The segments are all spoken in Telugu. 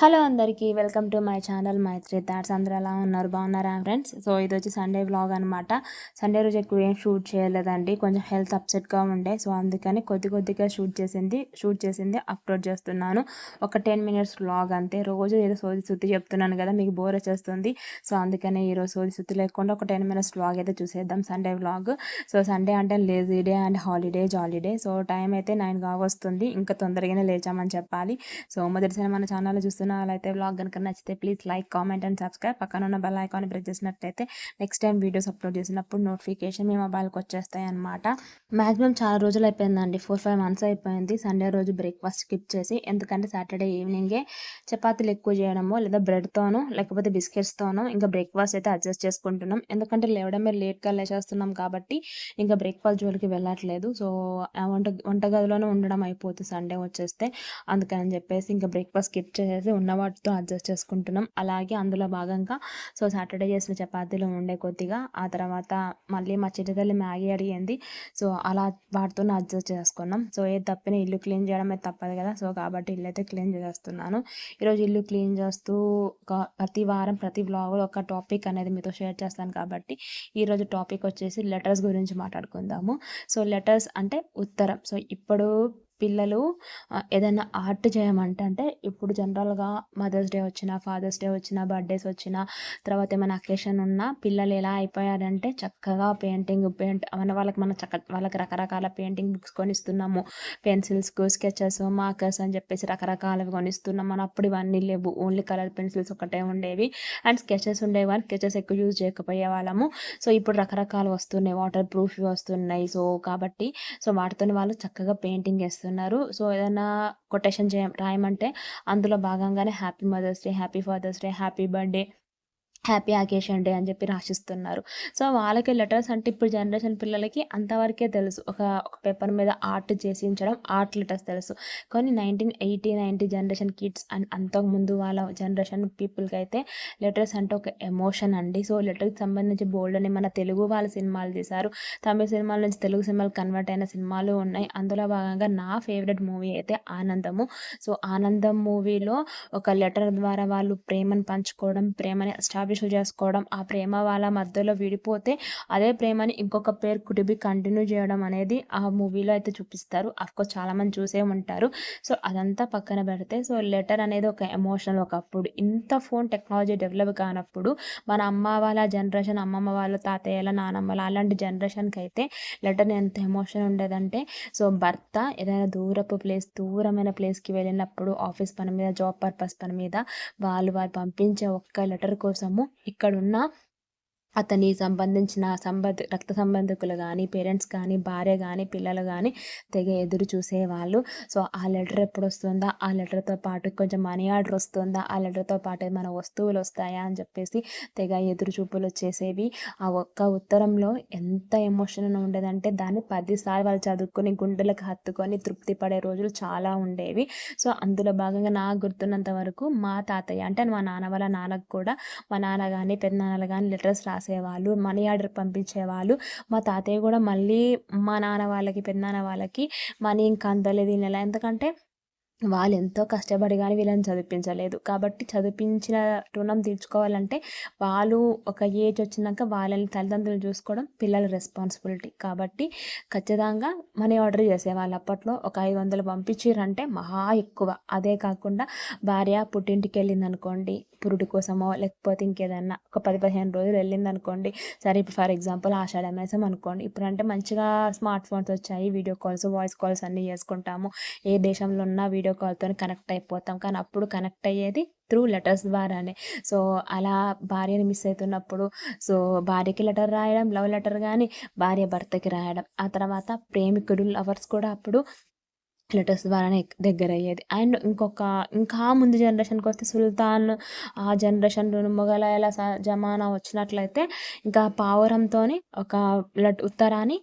హలో అందరికీ welcome to my channel Maitri thoughts. అందరూ ఎలా ఉన్నారు? బాగున్నారా ఫ్రెండ్స్? సో ఇది వచ్చి సండే వ్లాగ్ అనమాట సండే రోజు ఎక్కువ ఏం షూట్ చేయలేదండి. కొంచెం హెల్త్ అప్సెట్గా ఉండే. సో అందుకని కొద్ది కొద్దిగా షూట్ చేసింది షూట్ చేసింది అప్లోడ్ చేస్తున్నాను. ఒక టెన్ మినిట్స్ బ్లాగ్ అంతే. రోజు ఏదో సోది సుత్తి చెప్తున్నాను కదా మీకు బోర్ వచ్చేస్తుంది. సో అందుకని ఈరోజు సోది సుత్తి లేకుండా ఒక టెన్ మినిట్స్ బ్లాగ్ అయితే చూసేద్దాం సండే వ్లాగ్. సో సండే అంటే lazy day and holiday jolliday so time అయితే నైన్ వస్తుంది. ఇంకా తొందరగానే లేచామని చెప్పాలి. సో మొదటిసారి మన ఛానల్ చూస్తున్న అయితే బ్లాగ్ కనుక నచ్చితే please like comment and subscribe. పక్కన ఉన్న బెల్ ఐకాన్ ప్రెస్ చేసినట్లయితే నెక్స్ట్ టైం వీడియోస్ అప్లోడ్ చేసినప్పుడు నోటిఫికేషన్ మీ మొబైల్కి వచ్చేస్తాయి అనమాట మాక్సిమం చాలా రోజులు అయిపోయిందండి. ఫోర్ ఫైవ్ మంత్స్ అయిపోయింది. సండే రోజు బ్రేక్ఫాస్ట్ స్కిప్ చేసి ఎందుకంటే సాటర్డే ఈవినింగే చపాతీలు ఎక్కువ చేయడమో లేదా బ్రెడ్తోనో లేకపోతే బిస్కెట్స్తోనో ఇంకా బ్రేక్ఫాస్ట్ అయితే అడ్జస్ట్ చేసుకుంటున్నాం. ఎందుకంటే లేవడమే లేట్గా లేచేస్తున్నాం కాబట్టి ఇంకా బ్రేక్ఫాస్ట్ జోలికి వెళ్ళట్లేదు. సో వంట వంటగదిలోనే ఉండడం అయిపోతుంది సండే వచ్చేస్తే. అందుకని చెప్పేసి ఇంకా బ్రేక్ఫాస్ట్ స్కిప్ చేసేసి ఉన్న వాటితో అడ్జస్ట్ చేసుకుంటున్నాం. అలాగే అందులో భాగంగా సో సాటర్డే చేసిన చపాతీలు ఉండే కొద్దిగా ఆ తర్వాత మళ్ళీ మా చిన్నతల్లి మ్యాగీ అడిగింది. సో అలా వాటితో అడ్జస్ట్ చేసుకున్నాం. సో ఏ తప్పిన ఇల్లు క్లీన్ చేయడమే తప్పదు కదా. సో కాబట్టి ఇల్లు అయితే క్లీన్ చేస్తున్నాను ఈరోజు ఇల్లు క్లీన్ చేస్తూ ప్రతి వారం ప్రతి బ్లాగ్లో ఒక టాపిక్ అనేది మీతో షేర్ చేస్తాను కాబట్టి ఈరోజు టాపిక్ వచ్చేసి లెటర్స్ గురించి మాట్లాడుకుందాము. సో లెటర్స్ అంటే ఉత్తరం. సో ఇప్పుడు పిల్లలు ఏదైనా ఆర్ట్ చేయమంటే అంటే ఇప్పుడు జనరల్గా మదర్స్ డే వచ్చిన ఫాదర్స్ డే వచ్చిన బర్త్డేస్ వచ్చిన తర్వాత ఏమైనా అకేషన్ ఉన్నా పిల్లలు ఎలా అయిపోయారంటే చక్కగా పెయింటింగ్ పెయింట్ మన వాళ్ళకి మనం చక్క వాళ్ళకి రకరకాల పెయింటింగ్ బుక్స్ కొనిస్తున్నాము. పెన్సిల్స్ స్కెచెస్ మార్కర్స్ అని చెప్పేసి రకరకాలవి కొనిస్తున్నాం మనం అప్పుడు ఇవన్నీ లేవు. ఓన్లీ కలర్ పెన్సిల్స్ ఒకటే ఉండేవి. అండ్ స్కెచెస్ ఉండేవి కానీ స్కెచెస్ ఎక్కువ యూజ్ చేయకపోయే వాళ్ళము. సో ఇప్పుడు రకరకాలు వస్తున్నాయి. వాటర్ ప్రూఫ్ వస్తున్నాయి. సో కాబట్టి సో వాటితో వాళ్ళు చక్కగా పెయింటింగ్ వేస్తారు. చేస్తున్నారు. సో ఏదైనా కొటేషన్ చేయ రాయమంటే అందులో భాగంగానే happy mother's day happy father's day happy birthday happy occasion day అని చెప్పి రాసిస్తున్నారు. సో వాళ్ళకి లెటర్స్ అంటే ఇప్పుడు జనరేషన్ పిల్లలకి అంతవరకే తెలుసు. ఒక ఒక పేపర్ మీద ఆర్ట్ చేసించడం ఆర్ట్ లెటర్స్ తెలుసు. కానీ nineteen eighty ninety generation kids and అంతకుముందు వాళ్ళ జనరేషన్ పీపుల్కి అయితే లెటర్స్ అంటే ఒక ఎమోషన్ అండి. సో లెటర్కి సంబంధించి బోల్డ్ అని మన తెలుగు వాళ్ళ సినిమాలు తీశారు. తమిళ సినిమాల నుంచి తెలుగు సినిమాలు కన్వర్ట్ అయిన సినిమాలు ఉన్నాయి. అందులో భాగంగా నా ఫేవరెట్ మూవీ అయితే ఆనందము. సో ఆనందం మూవీలో ఒక లెటర్ ద్వారా వాళ్ళు ప్రేమను పంచుకోవడం ప్రేమని ఎస్టాబ్లిష్ ఎస్టాబ్లిష్ చేసుకోవడం ఆ ప్రేమ వాళ్ళ మధ్యలో విడిపోతే అదే ప్రేమని ఇంకొక పేరు కుటుంబి కంటిన్యూ చేయడం అనేది ఆ మూవీలో అయితే చూపిస్తారు. అఫ్కోర్స్ చాలామంది చూసే ఉంటారు. సో అదంతా పక్కన పెడితే సో లెటర్ అనేది ఒక ఎమోషనల్ ఒకప్పుడు. ఇంత ఫోన్ టెక్నాలజీ డెవలప్ కానప్పుడు మన అమ్మ వాళ్ళ జనరేషన్ అమ్మమ్మ వాళ్ళ తాతయ్యల నానమ్మల అలాంటి జనరేషన్కి అయితే లెటర్ ఎంత ఎమోషన్ ఉండేదంటే సో భర్త ఏదైనా దూరపు ప్లేస్ దూరమైన ప్లేస్కి వెళ్ళినప్పుడు ఆఫీస్ పని మీద జాబ్ పర్పస్ పని మీద వాళ్ళు వారు పంపించే ఒక్క లెటర్ కోసము ఇక్కడున్న అతని సంబంధించిన సంబంధ రక్త సంబంధికులు కానీ పేరెంట్స్ కానీ భార్య కానీ పిల్లలు కానీ తెగ ఎదురు చూసేవాళ్ళు. సో ఆ లెటర్ ఎప్పుడు వస్తుందా ఆ లెటర్తో పాటు కొంచెం మనీ ఆర్డర్ వస్తుందా? ఆ లెటర్తో పాటు ఏమైనా వస్తువులు వస్తాయా? అని చెప్పేసి తెగ ఎదురు చూపులు వచ్చేసేవి. ఆ ఒక్క ఉత్తరంలో ఎంత ఎమోషన్ ఉండేదంటే దాన్ని పదిసార్లు వాళ్ళు చదువుకొని గుండెలకు హత్తుకొని తృప్తి పడే రోజులు చాలా ఉండేవి. సో అందులో భాగంగా నాకు గుర్తున్నంత వరకు మా తాతయ్య అంటే మా నాన్న వాళ్ళ నాన్నకు కూడా మా నాన్న కానీ పెద్దనాన్నలు కానీ లెటర్స్ రాసి రాసేవాళ్ళు మనీ ఆర్డర్ పంపించేవాళ్ళు. మా తాతయ్య కూడా మళ్ళీ మా నాన్న వాళ్ళకి పెద్దనాన్న వాళ్ళకి మనీ ఇంకా అందలేదు ఈ నెల. ఎందుకంటే వాళ్ళు ఎంతో కష్టపడి కానీ వీళ్ళని చదివించలేదు. కాబట్టి చదివించిన రుణం తీర్చుకోవాలంటే వాళ్ళు ఒక ఏజ్ వచ్చినాక వాళ్ళని తల్లిదండ్రులు చూసుకోవడం పిల్లల రెస్పాన్సిబిలిటీ కాబట్టి ఖచ్చితంగా మనీ ఆర్డర్ చేసేవాళ్ళు. అప్పట్లో ఒక ఐదు వందలు పంపించారంటే మహా ఎక్కువ. అదే కాకుండా భార్య పుట్టింటికి వెళ్ళింది అనుకోండి పురుడు కోసమో లేకపోతే ఇంకేదన్నా ఒక పది పదిహేను రోజులు వెళ్ళింది అనుకోండి సరే ఇప్పుడు ఫర్ ఎగ్జాంపుల్ ఆషాఢ మాసం అనుకోండి. ఇప్పుడు అంటే మంచిగా స్మార్ట్ ఫోన్స్ వచ్చాయి వీడియో కాల్స్ వాయిస్ కాల్స్ అన్నీ చేసుకుంటాము. ఏ దేశంలో ఉన్నా వీడియో వీడియో కాల్తో కనెక్ట్ అయిపోతాం. కానీ అప్పుడు కనెక్ట్ అయ్యేది త్రూ లెటర్స్ ద్వారానే. సో అలా భార్యని మిస్ అవుతున్నప్పుడు సో భార్యకి లెటర్ రాయడం లవ్ లెటర్ కానీ భార్య భర్తకి రాయడం ఆ తర్వాత ప్రేమికుడు లవర్స్ కూడా అప్పుడు లెటర్స్ ద్వారానే దగ్గర అయ్యేది అండ్ ఇంకొక ఇంకా ముందు జనరేషన్కి వస్తే సుల్తాన్ ఆ జనరేషన్ మొఘలాయల జమానా వచ్చినట్లయితే ఇంకా పావురంతో ఒక ఉత్తరాన్ని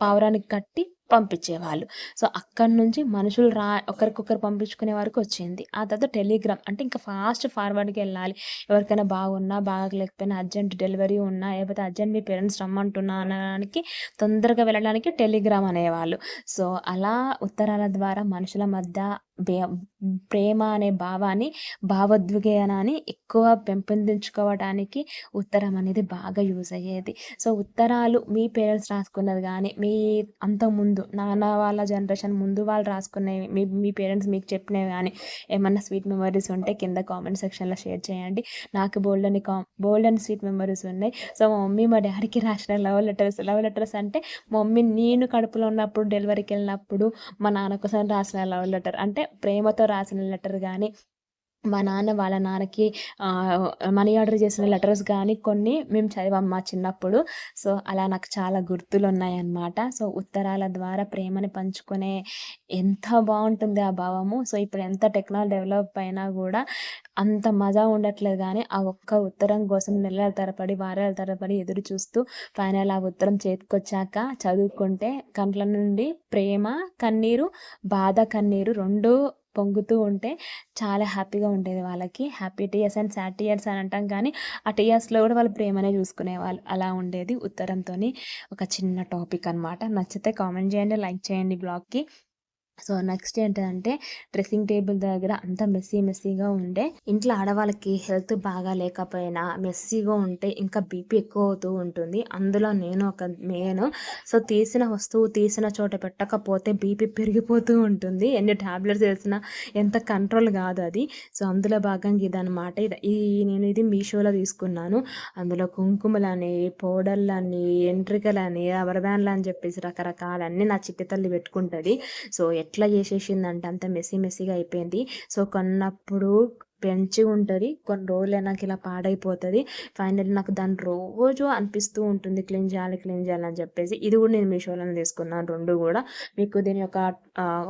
పావురానికి కట్టి పంపించేవాళ్ళు. సో అక్కడి నుంచి మనుషులు రా ఒకరికొకరు పంపించుకునే వరకు వచ్చింది. ఆ తర్వాత టెలిగ్రామ్ అంటే ఇంకా ఫాస్ట్ ఫార్వర్డ్కి వెళ్ళాలి. ఎవరికైనా బాగున్నా బాగలేకపోయినా అర్జెంట్ డెలివరీ ఉన్నా లేకపోతే అర్జెంట్ మీ పేరెంట్స్ రమ్మంటున్నా అనడానికి తొందరగా వెళ్ళడానికి టెలిగ్రామ్ అనేవాళ్ళు. సో అలా ఉత్తరాల ద్వారా మనుషుల మధ్య ప్రేమ అనే భావాన్ని భావోద్వేగాన్ని ఎక్కువ పెంపొందించుకోవడానికి ఉత్తరం అనేది బాగా యూజ్ అయ్యేది. సో ఉత్తరాలు మీ పేరెంట్స్ రాసుకున్నది కానీ మీ అంతకుముందు నాన్న వాళ్ళ జనరేషన్ ముందు వాళ్ళు రాసుకునేవి మీ మీ పేరెంట్స్ మీకు చెప్పినవి కానీ ఏమన్నా స్వీట్ మెమరీస్ ఉంటే కింద కామెంట్ సెక్షన్లో షేర్ చేయండి. నాకు బోల్డ్ అని కా బోల్డ్ అని స్వీట్ మెమరీస్ ఉన్నాయి. సో మా మమ్మీ మా డాడీకి రాసిన లవ్ లెటర్స్ లవ్ లెటర్స్ అంటే మా మమ్మీ నేను కడుపులో ఉన్నప్పుడు డెలివరీకి వెళ్ళినప్పుడు మా నాన్న కోసం రాసిన లవ్ లెటర్. అంటే ప్రేమతో రాసిన లెటర్ కానీ మా నాన్న వాళ్ళ నాన్నకి మనీ ఆర్డర్ చేసిన లెటర్స్ కానీ కొన్ని మేము చదివాం మా చిన్నప్పుడు. సో అలా నాకు చాలా గుర్తులు ఉన్నాయన్నమాట సో ఉత్తరాల ద్వారా ప్రేమని పంచుకునే ఎంత బాగుంటుంది ఆ భావము. సో ఇప్పుడు ఎంత టెక్నాలజీ డెవలప్ అయినా కూడా అంత మజా ఉండట్లేదు కానీ ఆ ఒక్క ఉత్తరం కోసం నెలల తరబడి వారాల తరబడి ఎదురు చూస్తూ ఫైనల్ ఆ ఉత్తరం చేతికొచ్చాక చదువుకుంటే కంట్ల నుండి ప్రేమ కన్నీరు బాధ కన్నీరు రెండు పొంగుతూ ఉంటే చాలా హ్యాపీగా ఉండేది వాళ్ళకి. Happy tears and sad tears అని అంటాం కానీ ఆ టీయర్స్లో కూడా వాళ్ళు ప్రేమనే చూసుకునేవాళ్ళు. అలా ఉండేది ఉత్తరంతో ఒక చిన్న టాపిక్ అనమాట నచ్చితే కామెంట్ చేయండి లైక్ చేయండి బ్లాగ్కి. సో నెక్స్ట్ ఏంటంటే డ్రెస్సింగ్ టేబుల్ దగ్గర అంత మెస్సీ మెస్సీగా ఉండే ఇంట్లో ఆడవాళ్ళకి హెల్త్ బాగా లేకపోయినా మెస్సీగా ఉంటే ఇంకా బీపీ ఎక్కువ అవుతూ ఉంటుంది. అందులో నేను ఒక మెయిన్ సో తీసిన వస్తువు తీసిన చోట పెట్టకపోతే బీపీ పెరిగిపోతూ ఉంటుంది. ఎన్ని ట్యాబ్లెట్స్ వేసినా ఎంత కంట్రోల్ కాదు అది. సో అందులో భాగంగా ఇదనమాట ఇది నేను ఇది మీషోలో తీసుకున్నాను. అందులో కుంకుమలని పౌడర్లని ఎంట్రికలని రబ్బర్ బ్యాండ్లు అని చెప్పేసి రకరకాలన్నీ నా చిట్టి తల్లి పెట్టుకుంటుంది. సో ఎట్లా చేసేసిందంటే అంత మెస్సీ మెస్సీగా అయిపోయింది. సో కొన్నప్పుడు పెంచి ఉంటుంది. కొన్ని రోజులు నాకు ఇలా పాడైపోతుంది. ఫైనల్ నాకు దాని రోజు అనిపిస్తూ ఉంటుంది. క్లీన్ చేయాలి క్లీన్ చేయాలి అని చెప్పేసి. ఇది కూడా నేను మీషోలో తీసుకున్నాను. రెండు కూడా. మీకు దీని యొక్క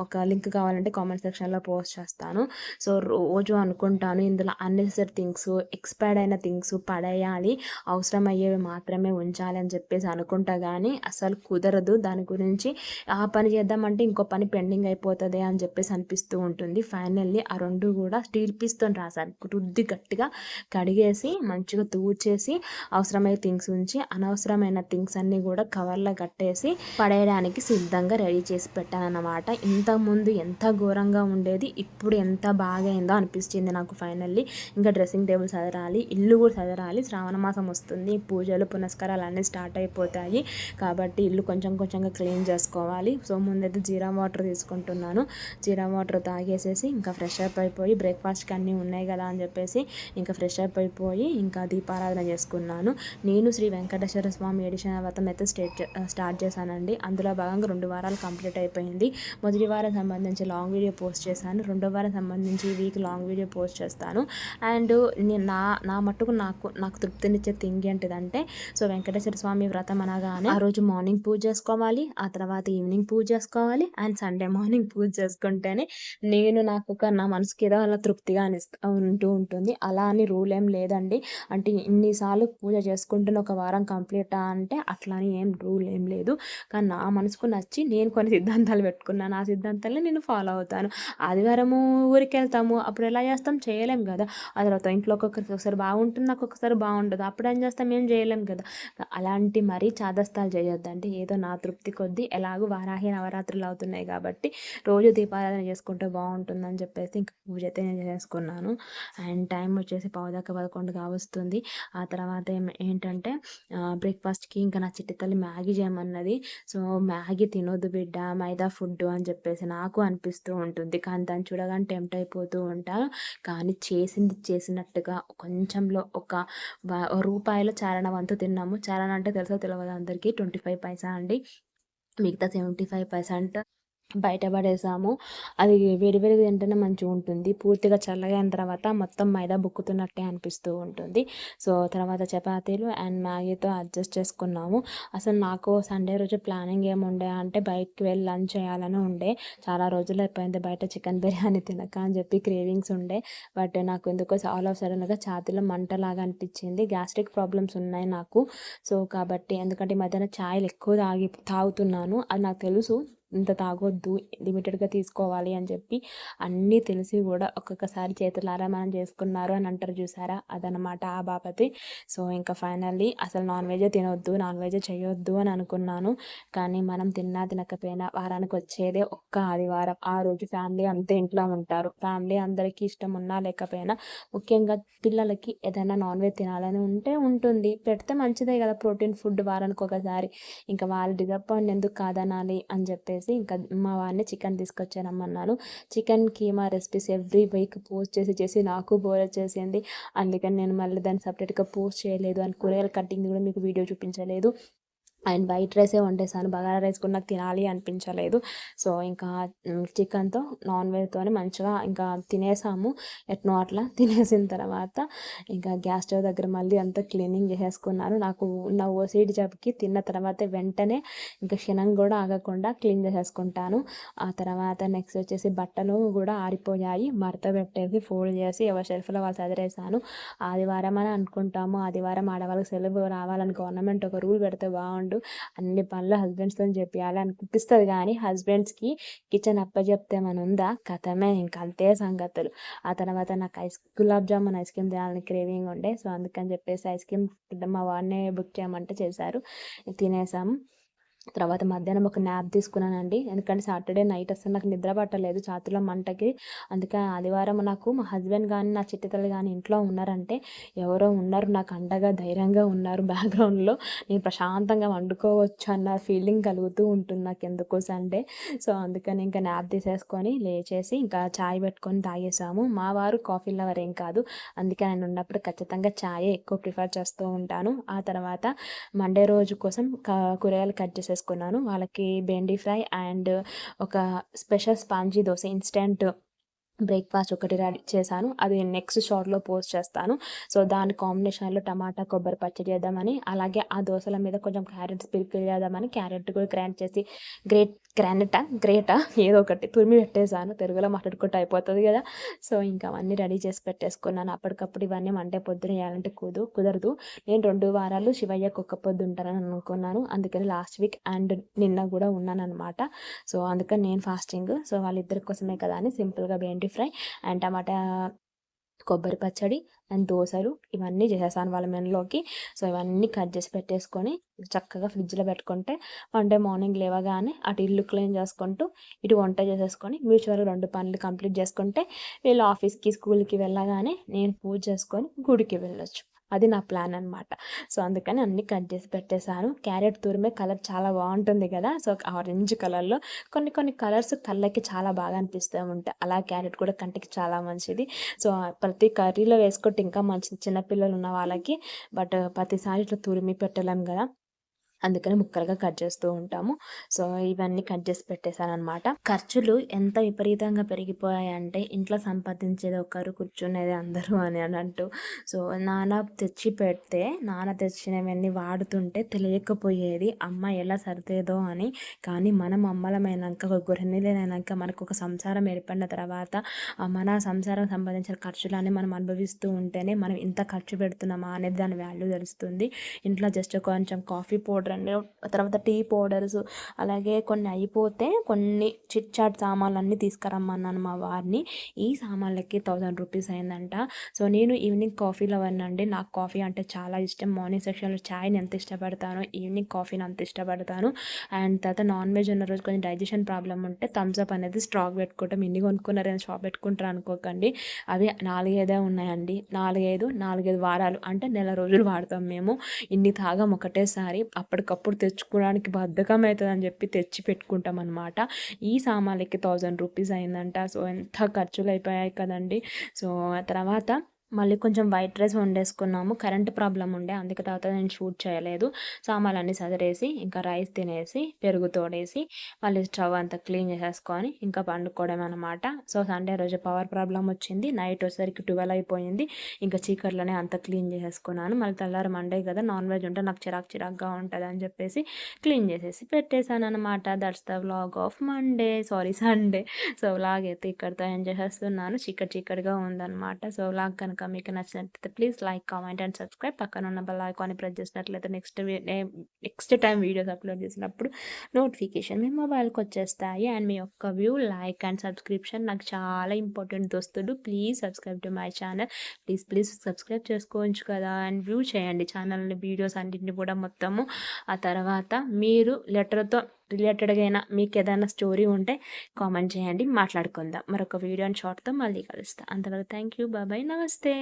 ఒక లింక్ కావాలంటే కామెంట్ సెక్షన్లో పోస్ట్ చేస్తాను. సో రోజు అనుకుంటాను. ఇందులో అన్నెసరీ థింగ్స్ ఎక్స్పైర్డ్ అయిన థింగ్స్ పడేయాలి. అవసరం అయ్యేవి మాత్రమే ఉంచాలి అని చెప్పేసి అనుకుంటా కానీ అసలు కుదరదు. దాని గురించి ఆ పని చేద్దామంటే ఇంకో పని పెండింగ్ అయిపోతుంది అని చెప్పేసి అనిపిస్తూ ఉంటుంది. ఫైనల్లీ ఆ రెండు కూడా స్టీల్ పీస్తో రాశాను రుద్ది గట్టిగా కడిగేసి మంచిగా తూచేసి అవసరమైన థింగ్స్ ఉంచి అనవసరమైన థింగ్స్ అన్నీ కూడా కవర్లో కట్టేసి పడేయడానికి సిద్ధంగా రెడీ చేసి పెట్టాను అన్నమాట ఇంతకుముందు ఎంత ఘోరంగా ఉండేది ఇప్పుడు ఎంత బాగా అనిపించింది నాకు ఫైనల్లీ. ఇంకా డ్రెస్సింగ్ టేబుల్ చదరాలి ఇల్లు కూడా చదరాలి శ్రావణ మాసం వస్తుంది పూజలు పునస్కారాలు అన్నీ స్టార్ట్ అయిపోతాయి. కాబట్టి ఇల్లు కొంచెం కొంచెంగా క్లీన్ చేసుకోవాలి. సో ముందైతే జీరా వాటర్ తీసుకుంటున్నాను. జీరా వాటర్ తాగేసేసి ఇంకా ఫ్రెష్ అప్ అయిపోయి బ్రేక్ఫాస్ట్కి అన్నీ ఉన్నాయి కదా అని చెప్పేసి ఇంకా ఫ్రెష్ అప్ అయిపోయి ఇంకా దీపారాధన చేసుకున్నాను. నేను శ్రీ వెంకటేశ్వర స్వామి ఎడిషన్ వ్రతం అయితే స్టేట్ స్టార్ట్ చేశానండి. అందులో భాగంగా రెండు వారాలు కంప్లీట్ అయిపోయింది. మొదటి వారం సంబంధించి లాంగ్ వీడియో పోస్ట్ చేశాను. రెండో వారం సంబంధించి వీక్ లాంగ్ వీడియో పోస్ట్ చేస్తాను. అండ్ నా నా మట్టుకు నాకు నాకు తృప్తినిచ్చే థింగ్ ఏంటిదంటే సో వెంకటేశ్వర స్వామి వ్రతం అనగానే ఆ రోజు మార్నింగ్ పూజ చేసుకోవాలి ఆ తర్వాత ఈవినింగ్ పూజ చేసుకోవాలి అండ్ సండే మార్నింగ్ పూజ చేసుకుంటేనే నేను నాకు ఒక నా మనసుకి ఏదో అలా తృప్తిగా అనిస్తాను ఉంటూ ఉంటుంది. అలా అని రూల్ ఏం లేదండి. అంటే ఇన్నిసార్లు పూజ చేసుకుంటున్న ఒక వారం కంప్లీట్ అంటే అట్లా అని ఏం రూల్ ఏం లేదు. కానీ నా మనసుకు నచ్చి నేను కొన్ని సిద్ధాంతాలు పెట్టుకున్నాను. ఆ సిద్ధాంతాలని నేను ఫాలో అవుతాను. ఆదివారము ఊరికి వెళ్తాము అప్పుడు ఎలా చేస్తాం? చేయలేం కదా. ఆ తర్వాత ఇంట్లో ఒక్కొక్కరికి ఒకసారి బాగుంటుంది నాకు ఒకసారి బాగుంటుంది అప్పుడు ఏం చేస్తాం? ఏం చేయలేం కదా. అలాంటి మరీ చాదస్తాలు చేయొద్దండి. ఏదో నా తృప్తి కొద్దీ ఎలాగో వారాహి నవరాత్రులు అవుతున్నాయి కాబట్టి రోజు దీపారాధన చేసుకుంటే బాగుంటుందని చెప్పేసి ఇంకా పూజ అయితే నేను చేసుకున్నాను. అండ్ టైం వచ్చేసి పావుదాకా పదకొండు కావస్తుంది. ఆ తర్వాత ఏంటంటే బ్రేక్ఫాస్ట్కి ఇంకా నా చిట్టి తల్లి మ్యాగీ చేయమన్నది. సో మ్యాగీ తినొద్దు బిడ్డ మైదా ఫుడ్ అని చెప్పేసి నాకు అనిపిస్తూ ఉంటుంది. కానీ దాన్ని చూడగానే టెంప్ట్ అయిపోతూ ఉంటాను కానీ చేసింది చేసినట్టుగా కొంచెంలో ఒక రూపాయలు చారణ వంతు తిన్నాము. చారణ అంటే తెలుసో తెలియదు అందరికీ. ట్వంటీ ఫైవ్ పైసా అండి. మిగతా సెవెంటీ ఫైవ్ పర్సెంట్ బయట పడేసాము. అది వేడివేడిగా తింటేనే మంచిగా ఉంటుంది. పూర్తిగా చల్లగా అయిన తర్వాత మొత్తం మైదా బుక్కుతున్నట్టే అనిపిస్తూ ఉంటుంది. సో తర్వాత చపాతీలు అండ్ మ్యాగీతో అడ్జస్ట్ చేసుకున్నాము. అసలు నాకు సండే రోజు ప్లానింగ్ ఏముండే అంటే బయటకి వెళ్ళి లంచ్ చేయాలని ఉండే. చాలా రోజులు అయిపోయింది బయట చికెన్ బిర్యానీ తినక అని చెప్పి క్రేవింగ్స్ ఉండే. బట్ నాకు ఎందుకో ఆల్ ఆఫ్ సడన్గా ఛాతీలో మంటలాగా అనిపించింది. గ్యాస్ట్రిక్ ప్రాబ్లమ్స్ ఉన్నాయి నాకు. సో కాబట్టి ఎందుకంటే ఈ మధ్యన ఛాయలు ఎక్కువ తాగి తాగుతున్నాను. అది నాకు తెలుసు. ఇంత తాగొద్దు లిమిటెడ్గా తీసుకోవాలి అని చెప్పి అన్నీ తెలిసి కూడా ఒక్కొక్కసారి చేతులారా మనం చేసుకున్నారు అని అంటారు చూసారా? అదనమాట ఆ బాపతి. సో ఇంకా ఫైనల్లీ అసలు నాన్ వెజ్ తినొద్దు నాన్ వెజ్ చేయొద్దు అని అనుకున్నాను. కానీ మనం తిన్నా తినకపోయినా వారానికి వచ్చేదే ఒక్క ఆదివారం. ఆ రోజు ఫ్యామిలీ అంతే ఇంట్లో ఉంటారు. ఫ్యామిలీ అందరికీ ఇష్టం ఉన్నా లేకపోయినా ముఖ్యంగా పిల్లలకి ఏదైనా నాన్ వెజ్ తినాలని ఉంటే ఉంటుంది. పెడితే మంచిదే కదా ప్రోటీన్ ఫుడ్ వారానికి ఒకసారి. ఇంకా వాళ్ళు డిసప్పాయింట్ ఎందుకు కాదనాలి అని చెప్పేసి ఇంకా మా వాడిని chicken తీసుకొచ్చానమ్మన్నాను chicken keema recipes every week post చేసి చేసి నాకు బోర్ వచ్చేసింది. అందుకని నేను మళ్ళీ దాన్ని సపరేట్గా పోస్ట్ చేయలేదు. అని కూరగాయల కటింగ్ కూడా మీకు వీడియో చూపించలేదు. అండ్ వైట్ రైసే వండేసాను. బగారా రైస్ కూడా నాకు తినాలి అనిపించలేదు. సో ఇంకా చికెన్తో నాన్ వెజ్తో మంచిగా ఇంకా తినేసాము. ఎట్నో అట్లా తినేసిన తర్వాత ఇంకా గ్యాస్ స్టవ్ దగ్గర మళ్ళీ అంతా క్లీనింగ్ చేసేసుకున్నాను నాకు ఉన్న ఓసీడి జబ్కి. తిన్న తర్వాత వెంటనే ఇంకా క్షణం కూడా ఆగకుండా క్లీన్ చేసేసుకుంటాను. ఆ తర్వాత నెక్స్ట్ వచ్చేసి బట్టలు కూడా ఆరిపోయాయి. మడత పెట్టేసి ఫోల్డ్ చేసి ఎవరి షెల్ఫ్లో వాళ్ళు చదివేసాను ఆదివారం అని అనుకుంటాము. ఆదివారం ఆడవాళ్ళకి సెలవు రావాలని గవర్నమెంట్ ఒక రూల్ పెడితే బాగుంటుంది హస్బెండ్ అన్ని పనులు హస్బెండ్స్తో చెప్పాలి అనిపిస్తుంది కానీ హస్బెండ్స్కి కిచెన్ అప్పచెప్తే మన ఉందా కథమే ఇంకా అంతే సంగతులు. ఆ తర్వాత నాకు ice gulab jamun ice cream తినాలని క్రేవింగ్ ఉండే. సో అందుకని చెప్పేసి ఐస్ క్రీమ్ మా వాడినే బుక్ చేయమంటే చేశారు. తినేసాము తర్వాత మధ్యాహ్నం ఒక న్యాప్ తీసుకున్నానండి. ఎందుకంటే సాటర్డే నైట్ అసలు నాకు నిద్ర పట్టలేదు. ఛాతిలో మంటకి అందుకే ఆదివారం నాకు మా హస్బెండ్ కానీ నా చిట్టితలు కానీ ఇంట్లో ఉన్నారంటే ఎవరో ఉన్నారు. నాకు అండగా ధైర్యంగా ఉన్నారు. బ్యాక్గ్రౌండ్లో నేను ప్రశాంతంగా వండుకోవచ్చు అన్న ఫీలింగ్ కలుగుతూ ఉంటుంది నాకు ఎందుకోసం సండే సో అందుకని ఇంకా న్యాప్ తీసేసుకొని లేచేసి ఇంకా ఛాయ్ పెట్టుకొని తాగేసాము. మా వారు కాఫీ లవర్ ఏం కాదు. అందుకే నేను ఉన్నప్పుడు ఖచ్చితంగా ఛాయ్ ఎక్కువ ప్రిఫర్ చేస్తూ ఉంటాను. ఆ తర్వాత మండే రోజు కోసం కూరగాయలు కట్ చేసి చేసేసుకున్నాను. వాళ్ళకి బెండి ఫ్రై అండ్ ఒక special spongy dosa instant breakfast ఒకటి రెడీ చేశాను. అది నెక్స్ట్ షార్ట్లో పోస్ట్ చేస్తాను. సో దాని కాంబినేషన్లో టమాటా కొబ్బరి పచ్చడి చేద్దామని అలాగే ఆ దోశల మీద కొంచెం క్యారెట్ స్పిరికిల్ చేద్దామని క్యారెట్ కూడా గ్రైండ్ చేసి గ్రేట్ గ్రానెటా గ్రేటా ఏదో ఒకటి తురిమి పెట్టేశాను. తెలుగులో మాట్లాడుకుంటే అయిపోతుంది కదా. సో ఇంకా అవన్నీ రెడీ చేసి పెట్టేసుకున్నాను. అప్పటికప్పుడు ఇవన్నీ మంటే పొద్దున వేయాలంటే కుదు కుదరదు. నేను రెండు వారాలు శివయ్యకు ఒక్క పొద్దు ఉంటానని అనుకున్నాను. అందుకని లాస్ట్ వీక్ అండ్ నిన్న కూడా ఉన్నాను అనమాట సో అందుకని నేను ఫాస్టింగ్ సో వాళ్ళిద్దరి కోసమే కదా అని సింపుల్గా బెండి ఫ్రై అండ్ టమాటా కొబ్బరి పచ్చడి అండ్ దోశలు ఇవన్నీ చేసేసాను వాళ్ళ మెనులోకి. సో ఇవన్నీ కట్ చేసి పెట్టేసుకొని చక్కగా ఫ్రిడ్జ్లో పెట్టుకుంటే వన్ డే మార్నింగ్ లేవగానే అటు ఇల్లు క్లీన్ చేసుకుంటూ ఇటు వంట చేసేసుకొని మ్యూచువల్ రెండు పనులు కంప్లీట్ చేసుకుంటే వీళ్ళు ఆఫీస్కి స్కూల్కి వెళ్ళగానే నేను పూజ చేసుకొని గుడికి వెళ్ళొచ్చు. అది నా ప్లాన్ అనమాట సో అందుకని అన్ని కట్ చేసి పెట్టేశాను. క్యారెట్ తురిమే కలర్ చాలా బాగుంటుంది కదా! సో ఆరెంజ్ కలర్లో కొన్ని కొన్ని కలర్స్ కళ్ళకి చాలా బాగా అనిపిస్తూ ఉంటాయి. అలా క్యారెట్ కూడా కంటికి చాలా మంచిది. సో ప్రతి కర్రీలో వేసుకుంటే ఇంకా మంచిది. చిన్నపిల్లలు ఉన్న వాళ్ళకి బట్ ప్రతిసారి ఇట్లా తురిమి పెట్టలేం కదా! అందుకని ముక్కలుగా కట్ చేస్తూ ఉంటాము. సో ఇవన్నీ కట్ చేసి పెట్టేశాను అనమాట ఖర్చులు ఎంత విపరీతంగా పెరిగిపోయాయంటే ఇంట్లో సంపాదించేది ఒకరు కూర్చునేది అందరూ అని అంటూ. సో నాన్న తెచ్చి పెడితే నాన్న తెచ్చినవన్నీ వాడుతుంటే తెలియకపోయేది అమ్మ ఎలా సరిదేదో అని. కానీ మనం అమ్మలమైనాక ఒక గృహిణులైనాక మనకు ఒక సంసారం ఏర్పడిన తర్వాత మన సంసారం సంబంధించిన ఖర్చులని మనం అనుభవిస్తూ ఉంటేనే మనం ఇంత ఖర్చు పెడుతున్నామా అనేది దాని వాల్యూ తెలుస్తుంది. ఇంట్లో జస్ట్ కొంచెం కాఫీ పౌడర్ అండి తర్వాత టీ పౌడర్స్ అలాగే కొన్ని అయిపోతే కొన్ని చిట్ చాట్ సామాన్లు అన్నీ తీసుకురమ్మన్నాను మా వారిని. ఈ సామాన్లకి థౌజండ్ రూపీస్ అయిందంట. సో నేను ఈవినింగ్ కాఫీ లవర్ అండి. నాకు కాఫీ అంటే చాలా ఇష్టం. మార్నింగ్ సెక్షన్లో ఛాయ్ని ఎంత ఇష్టపడతాను ఈవినింగ్ కాఫీని అంత ఇష్టపడతాను. అండ్ తర్వాత నాన్ వెజ్ ఉన్న రోజు కొంచెం డైజెషన్ ప్రాబ్లం ఉంటే థమ్స్అప్ అనేది స్ట్రాక్ పెట్టుకుంటాం. ఇన్ని కొనుక్కున్నారని షాప్ పెట్టుకుంటారు అనుకోకండి. అవి నాలుగైదే ఉన్నాయండి. నాలుగైదు నాలుగైదు వారాలు అంటే నెల రోజులు వాడతాం మేము. ఇన్ని తాగం ఒకటేసారి. అప్పటి ఎప్పటికప్పుడు తెచ్చుకోవడానికి బద్ధకం అవుతుంది అని చెప్పి తెచ్చి పెట్టుకుంటాం అనమాట ఈ సామాన్లకి థౌజండ్ రూపీస్ అయిందంట. సో ఎంత ఖర్చులు అయిపోయాయి కదండి. సో తర్వాత మళ్ళీ కొంచెం వైట్ రైస్ వండేసుకున్నాము. కరెంట్ ప్రాబ్లం ఉండే అందుకే తర్వాత నేను షూట్ చేయలేదు. సామాన్లన్నీ సదిరేసి ఇంకా రైస్ తినేసి పెరుగు తోడేసి మళ్ళీ స్టవ్ అంతా క్లీన్ చేసేసుకొని ఇంకా పండుకోవడం అనమాట సో సండే రోజు పవర్ ప్రాబ్లం వచ్చింది. నైట్ వచ్చేసరికి ట్వెల్వ్ అయిపోయింది. ఇంకా చీకట్లోనే అంతా క్లీన్ చేసేసుకున్నాను. మళ్ళీ తెల్లారి మండే కదా నాన్ వెజ్ ఉంటే నాకు చిరాక్ చిరాక్గా ఉంటుంది అని చెప్పేసి క్లీన్ చేసేసి పెట్టేశాను అనమాట that's the vlog of Monday sorry Sunday so vlog అయితే ఇక్కడితో ఏం చేసేస్తున్నాను. చీకటి చీకటిగా ఉందన్నమాట. సో వ్లాగ్ కనుక కనుక మీకు నచ్చినట్లయితే please like comment and subscribe పక్కన ఉన్న బెల్ ఐకాన్ని ప్రెస్ చేసినట్లయితే next next time videos upload చేసినప్పుడు నోటిఫికేషన్ మీ మొబైల్కి వచ్చేస్తాయి. అండ్ మీ యొక్క వ్యూ లైక్ అండ్ సబ్స్క్రిప్షన్ నాకు చాలా ఇంపార్టెంట్ దోస్తులు. Please subscribe to my channel please please subscribe చేసుకోవచ్చు కదా. అండ్ వ్యూ చేయండి ఛానల్ని వీడియోస్ అన్నింటిని కూడా మొత్తము. ఆ తర్వాత మీరు లెటర్తో రిలేటెడ్గా అయినా మీకు ఏదైనా స్టోరీ ఉంటే కామెంట్ చేయండి మాట్లాడుకుందాం. మరొక వీడియో అండ్ షార్ట్తో మళ్ళీ కలుస్తాను అంతవరకు థ్యాంక్ యూ బాబాయ్ నమస్తే.